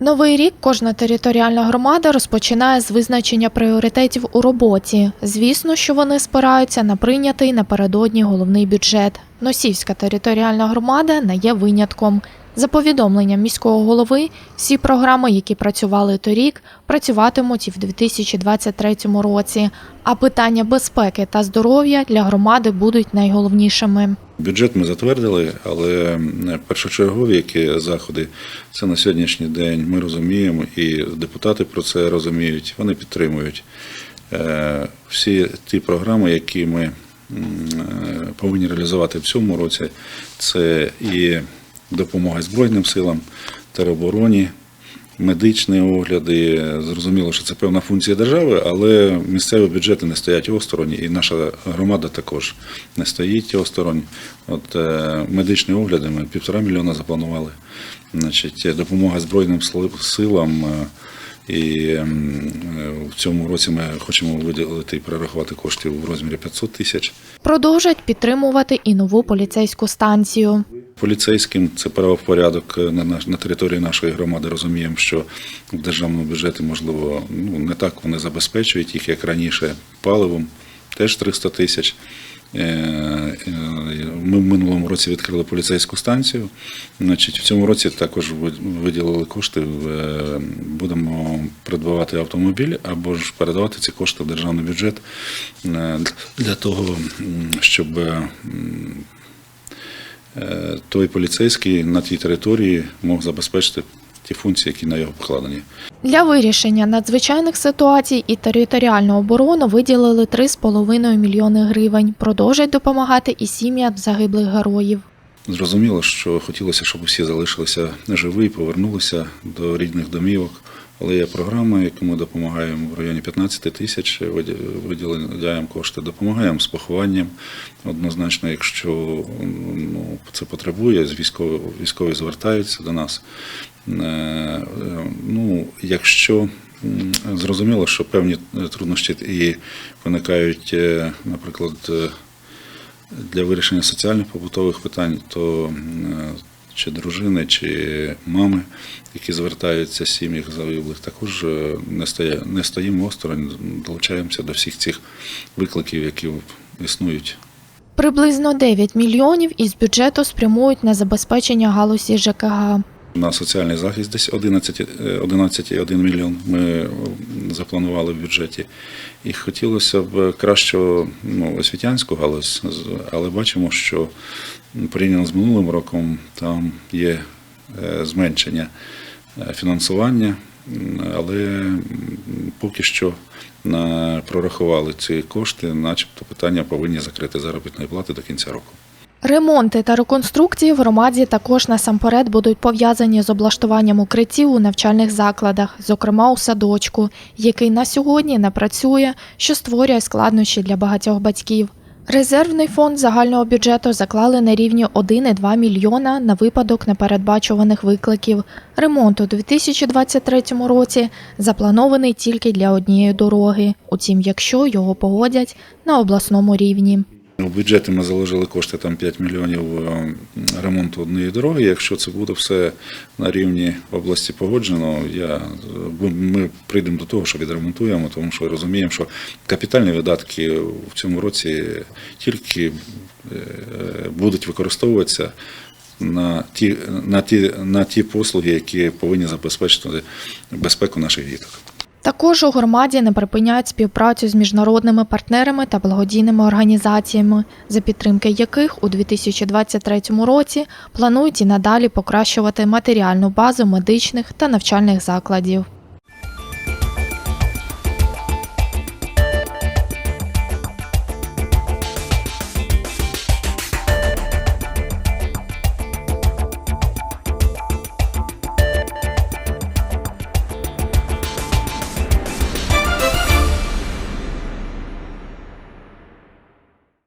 Новий рік кожна територіальна громада розпочинає з визначення пріоритетів у роботі. Звісно, що вони спираються на прийнятий напередодні головний бюджет. Носівська територіальна громада не є винятком. За повідомленням міського голови, всі програми, які працювали торік, працюватимуть і в 2023 році. А питання безпеки та здоров'я для громади будуть найголовнішими. Бюджет ми затвердили, але першочергові які заходи це на сьогоднішній день. Ми розуміємо, і депутати про це розуміють. Вони підтримують Е, всі ті програми, які ми е, повинні реалізувати в цьому році. Це і допомога Збройним силам, теробороні. Медичні огляди, зрозуміло, що це певна функція держави, але місцеві бюджети не стоять осторонь, і наша громада також не стоїть осторонь. От е, медичні огляди ми півтора мільйона запланували. Значить, допомога Збройним силам. е, І в цьому році ми хочемо виділити і перерахувати коштів в розмірі 500 тисяч. Продовжать підтримувати і нову поліцейську станцію. Поліцейським це правопорядок на, наш- на території нашої громади. Розуміємо, що в державному бюджеті, можливо, ну, не так вони забезпечують їх, як раніше, паливом, теж 300 тисяч. Е, е, Ми в минулому році відкрили поліцейську станцію. Значить, в цьому році також виділили кошти. е, Будемо придбавати автомобіль або ж передавати ці кошти в державний бюджет е, для того, щоб е, е, той поліцейський на тій території мог забезпечити ті функції, які на його покладені. Для вирішення надзвичайних ситуацій і територіальну оборону виділили 3,5 мільйони гривень. Продовжать допомагати і сім'ям загиблих героїв. Зрозуміло, що хотілося, щоб усі залишилися живі, повернулися до рідних домівок. Але є програма, яку ми допомагаємо в районі 15 тисяч, виді- виділяємо кошти, допомагаємо з похованням. Однозначно, якщо ну, це потребує, військові, військові звертаються до нас. Е, е, Ну, якщо зрозуміло, що певні труднощі і виникають, е, наприклад, для вирішення соціальних побутових питань, то чи дружини, чи мами, які звертаються з сім'ях загиблих, також е, не, стає, не стоїмо осторонь, долучаємося до всіх цих викликів, які існують. Приблизно 9 мільйонів із бюджету спрямують на забезпечення галузі ЖКГ. На соціальний захист десь 11, е, 11,1 мільйон ми е, запланували в бюджеті. І хотілося б кращого ну, освітянську галузь, але бачимо, що порівняно з минулим роком там є е, зменшення фінансування, але поки що прорахували ці кошти, начебто питання повинні закрити заробітної плати до кінця року. Ремонти та реконструкції в громаді також насамперед будуть пов'язані з облаштуванням укриттів у навчальних закладах, зокрема у садочку, який на сьогодні не працює, що створює складнощі для багатьох батьків. Резервний фонд загального бюджету заклали на рівні 1,2 мільйона на випадок непередбачуваних викликів. Ремонт у 2023 році запланований тільки для однієї дороги, утім, якщо його погодять на обласному рівні. У бюджеті ми заложили кошти там 5 мільйонів е, ремонту однієї дороги. Якщо це буде все на рівні області погоджено, я, ми прийдемо до того, що відремонтуємо, тому що розуміємо, що капітальні видатки в цьому році тільки е, будуть використовуватися на ті, на ті, на ті послуги, які повинні забезпечити безпеку наших діток. Також у громаді не припиняють співпрацю з міжнародними партнерами та благодійними організаціями, за підтримки яких у 2023 році планують і надалі покращувати матеріальну базу медичних та навчальних закладів.